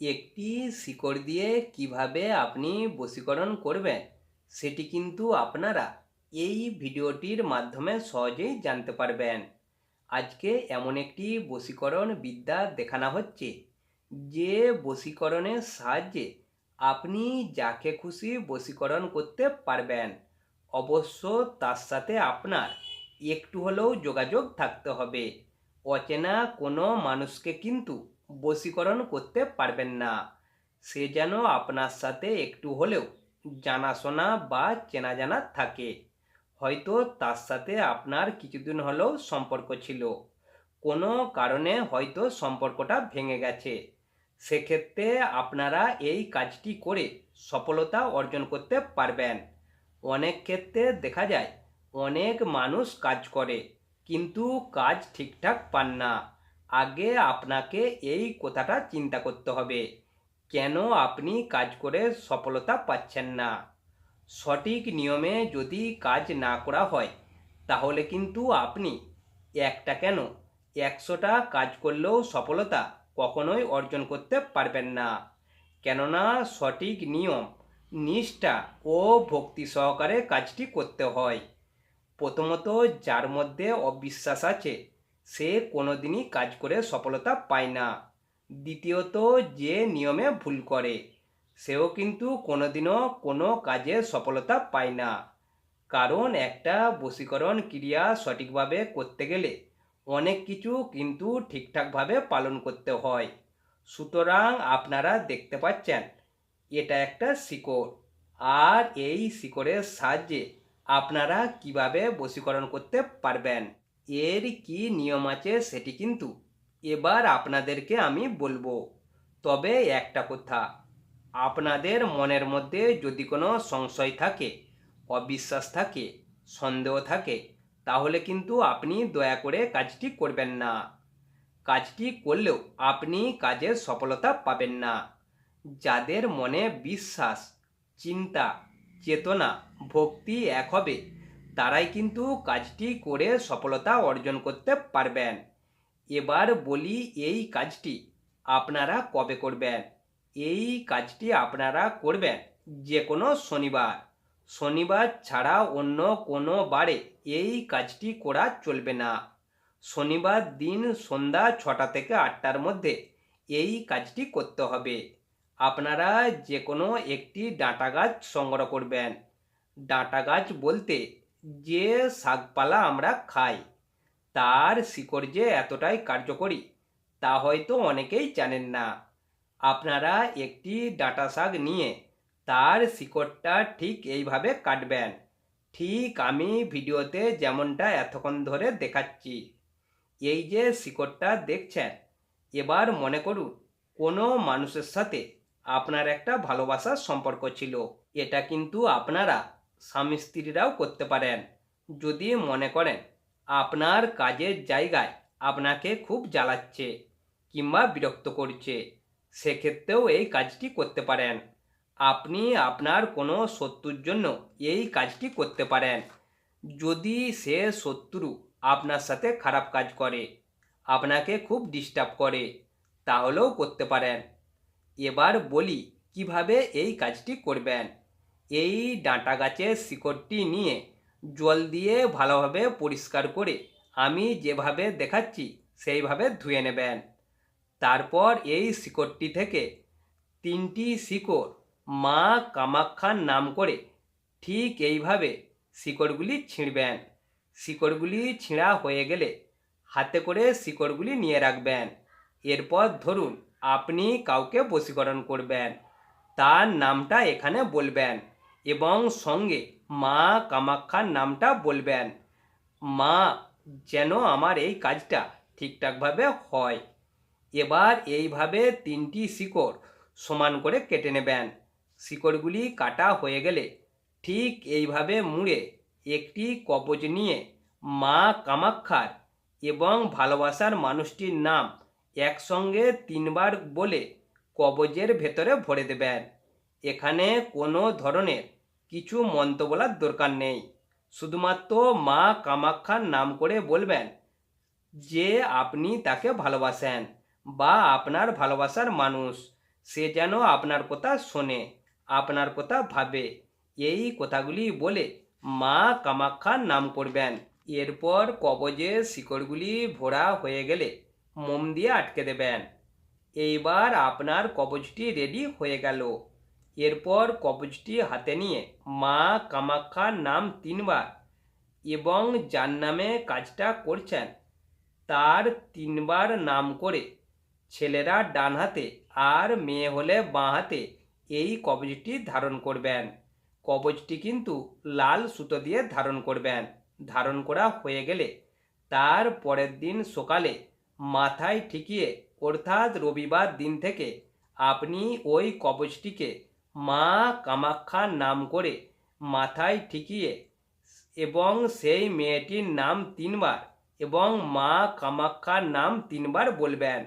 একটি শিকড় দিয়ে কীভাবে আপনি বশীকরণ করবেন, সেটি কিন্তু আপনারা এই ভিডিওটির মাধ্যমে সহজেই জানতে পারবেন। আজকে এমন একটি বশীকরণ বিদ্যা দেখানো হচ্ছে, যে বশীকরণের সাহায্যে আপনি যাকে খুশি বশীকরণ করতে পারবেন, অবশ্য তার সাথে আপনার একটু হলেও যোগাযোগ থাকতে হবে। অচেনা কোনো মানুষকে কিন্তু বশীকরণ করতে পারবেন না। সে যেন আপনার সাথে একটু হলেও জানাশোনা বা চেনা জানা থাকে। হয়তো তার সাথে আপনার কিছুদিন হলেও সম্পর্ক ছিল। কোনো কারণে হয়তো সম্পর্কটা ভেঙে গেছে। সেক্ষেত্রে আপনারা এই কাজটি করে সফলতা অর্জন করতে পারবেন। অনেক ক্ষেত্রে দেখা যায়, অনেক মানুষ কাজ করে, কিন্তু কাজ ঠিকঠাক পান না। আগে আপনাকে এই কথাটা চিন্তা করতে হবে। কেন আপনি কাজ করে সফলতা পাচ্ছেন না? সঠিক নিয়মে যদি কাজ না করা হয়, তাহলে কিন্তু আপনি একটা কেন? একশোটা কাজ করলেও সফলতা কখনোই অর্জন করতে পারবেন না। কেননা সঠিক নিয়ম, নিষ্ঠা ও ভক্তি সহকারে কাজটি করতে হয়। প্রথমত যার মধ্যে অবিশ্বাস আছে সে কোনোদিনই কাজ করে সফলতা পায় না। দ্বিতীয়ত, যে নিয়মে ভুল করে, সেও কিন্তু কোনোদিনও কোনো কাজে সফলতা পায় না। কারণ, একটা বশীকরণ ক্রিয়া সঠিকভাবে করতে গেলে অনেক কিছু কিন্তু ঠিকঠাকভাবে পালন করতে হয়। সুতরাং, আপনারা দেখতে পাচ্ছেন, এটা একটা শিকড়। আর এই শিকড়ের সাহায্যে আপনারা কীভাবে বশীকরণ করতে পারবেন? এর কি নিয়ম আছে সেটি কিন্তু এবার আপনাদেরকে আমি বলব। তবে একটা কথা, আপনাদের মনের মধ্যে যদি কোনো সংশয় থাকে, অবিশ্বাস থাকে, সন্দেহ থাকে, তাহলে কিন্তু আপনি দয়া করে কাজটি করবেন না। কাজটি করলেও আপনি কাজের সফলতা পাবেন না। যাদের মনে বিশ্বাস, চিন্তা, চেতনা, ভক্তি এক হবে তারাই কিন্তু কাজটি করে সফলতা অর্জন করতে পারবেন। এবার বলি এই কাজটি আপনারা কবে করবেন? এই কাজটি আপনারা করবেন যে কোনো শনিবার। শনিবার ছাড়া অন্য কোনো বারে এই কাজটি করা চলবে না। শনিবার দিন সন্ধ্যা ছটা থেকে আটটার মধ্যে এই কাজটি করতে হবে। আপনারা যে কোনো একটি ডাঁটা গাছ সংগ্রহ করবেন। ডাঁটা গাছ বলতে যে শাকপালা আমরা খাই, তার শিকড় যে এতটাই কার্যকরী, তা হয়তো অনেকেই জানেন না। আপনারা একটি ডাঁটা শাক নিয়ে তার শিকড়টা ঠিক এইভাবে কাটবেন। ঠিক আমি ভিডিওতে যেমনটা এতক্ষণ ধরে দেখাচ্ছি, এই যে শিকড়টা দেখছেন, এবার মনে করুন, কোনো মানুষের সাথে আপনার একটা ভালোবাসার সম্পর্ক ছিল। এটা কিন্তু আপনারা স্বামী স্ত্রীরাও করতে পারেন। যদি মনে করেন, আপনার কাজের জায়গায় আপনাকে খুব জ্বালাচ্ছে কিংবা বিরক্ত করছে, সেক্ষেত্রেও এই কাজটি করতে পারেন। আপনি আপনার কোনো শত্রুর জন্য এই কাজটি করতে পারেন। যদি সে শত্রু আপনার সাথে খারাপ কাজ করে, আপনাকে খুব ডিস্টার্ব করে, তাহলেও করতে পারেন। এবার বলি কীভাবে এই কাজটি করবেন। এই ডাঁটা গাছের শিকড়টি নিয়ে জল দিয়ে ভালোভাবে পরিষ্কার করে আমি যেভাবে দেখাচ্ছি সেইভাবে ধুয়ে নেবেন। তারপর এই শিকড়টি থেকে তিনটি শিকড় মা কামাক্ষার নাম করে ঠিক এইভাবে শিকড়গুলি ছিঁড়বেন। শিকড়গুলি ছিঁড়া হয়ে গেলে হাতে করে শিকড়গুলি নিয়ে রাখবেন। এরপর ধরুন, আপনি কাউকে বশীকরণ করবেন। তার নামটা এখানে বলবেন। এবং সঙ্গে মা কামাক্ষার নামটা বলবেন। মা, যেন আমার এই কাজটা ঠিকঠাকভাবে হয়। এবার এইভাবে তিনটি শিকড় সমান করে কেটে নেবেন। শিকড়গুলি কাটা হয়ে গেলে ঠিক এইভাবে মুড়ে একটি কবজ নিয়ে মা কামাক্ষার এবং ভালোবাসার মানুষটির নাম একসঙ্গে তিনবার বলে কবজের ভেতরে ভরে দেবেন। এখানে কোনো ধরনের কিছু মন্ত্র বলার দরকার নেই। শুধুমাত্র মা কামাক্ষার নাম করে বলবেন যে আপনি তাকে ভালোবাসেন বা আপনার ভালোবাসার মানুষ। সে যেন আপনার কথা শোনে, আপনার কথা ভাবে। এই কথাগুলি বলে মা কামাক্ষার নাম করবেন। এরপর কবজে শিকড়গুলি ভরা হয়ে গেলে মোম দিয়ে আটকে দেবেন। এইবার আপনার কবচটি রেডি হয়ে গেল। এরপর কবচটি হাতে নিয়ে মা কামাক্ষার নাম তিনবার এবং যার নামে কাজটা করছেন। তার তিনবার নাম করে ছেলেরা ডান হাতে আর মেয়ে হলে বাঁ হাতে এই কবজটি ধারণ করবেন। কবচটি কিন্তু লাল সুতো দিয়ে ধারণ করবেন। ধারণ করা হয়ে গেলে তার পরের দিন সকালে মাথায় ঠিকিয়ে অর্থাৎ রবিবার দিন থেকে আপনি ওই কবচটিকে মা কামাক্ষার নাম করে মাথায় ঠেকিয়ে এবং সেই মেয়েটির নাম তিনবার এবং মা কামাক্ষার নাম তিনবার বলবেন,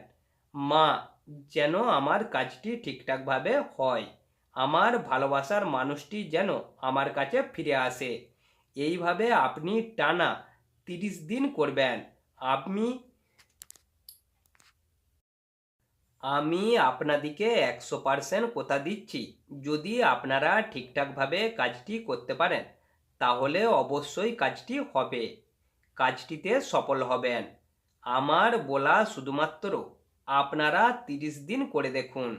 মা, যেন আমার কাজটি ঠিকঠাকভাবে হয়। আমার ভালোবাসার মানুষটি যেন আমার কাছে ফিরে আসে। এইভাবে আপনি টানা তিরিশ দিন করবেন। আপনি আমি আপনাদিকে একশো পার্সেন্ট কথা দিচ্ছি? যদি আপনারা ঠিকঠাকভাবে কাজটি করতে পারেন, তাহলে অবশ্যই কাজটি হবে। কাজটিতে সফল হবেন। আমার বলা শুধুমাত্র আপনারা তিরিশ দিন করে দেখুন।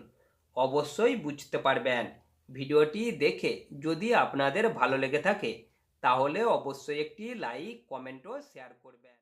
অবশ্যই বুঝতে পারবেন। ভিডিওটি দেখে যদি আপনাদের ভালো লেগে থাকে, তাহলে অবশ্যই একটি লাইক, কমেন্ট ও শেয়ার করবেন।